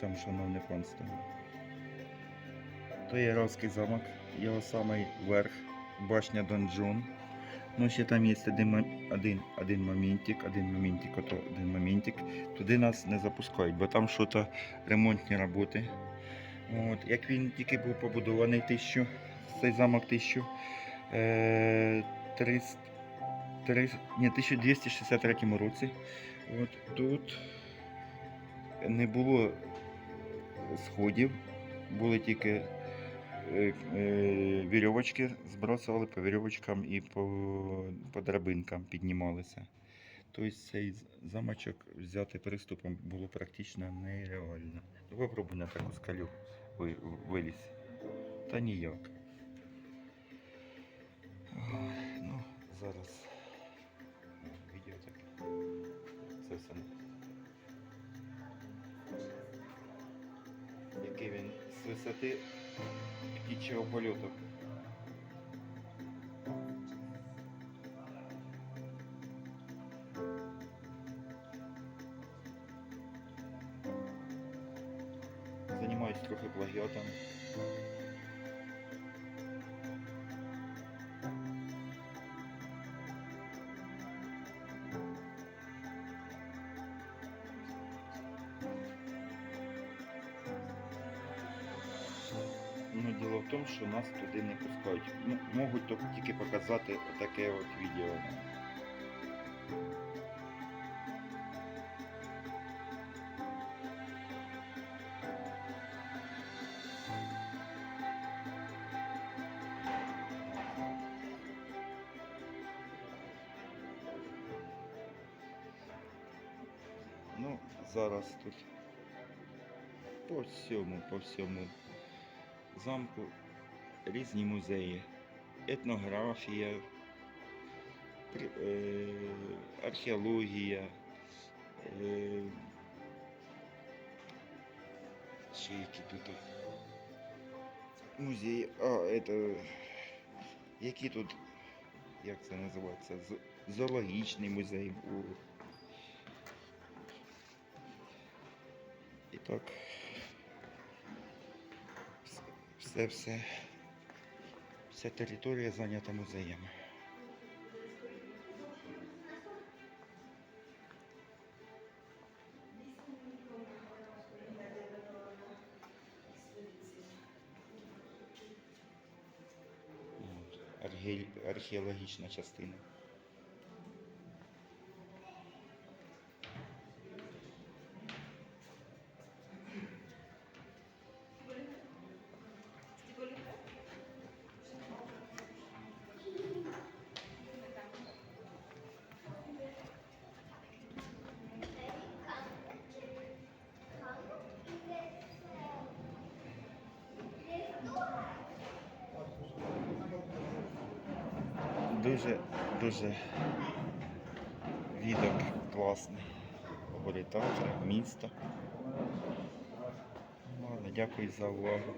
там, шановне панство. То є Равський замок, його самий верх, башня Донджун. Ну, ще там є один, один, один моментик, один моментик, ото один моментик. Туди нас не запускають, бо там що то ремонтні роботи. От, як він тільки був побудований тисячу, цей замок тисячу, е, 300, 300, ні, 1263 році. От тут не було сходів, були тільки е, е, вірьовочки, збросували по вірьовочкам і по, по драбинкам піднімалися. Тобто цей замочок взяти приступом було практично нереально. Ну, на таку скалю ви- вилізь. Та ніяк. Ну, зараз відео таке. Це все. Який він з висоти птічого польоту. Займаюсь трохи плагіатом. Діло в що нас туди не пускають. Ну, можуть тільки показати таке от відео. Ну, зараз тут по всьому, по всьому замку різні музеї, етнографія, е, археологія, е, ще які тут музеї, а, это, які тут, як це називається, зоологічний музей. О. І так. Все, все. Вся територія зайнята архе- Археологічна частина. Дуже, дуже відок класний. Оборітався, місто. Ладно, дякую за увагу.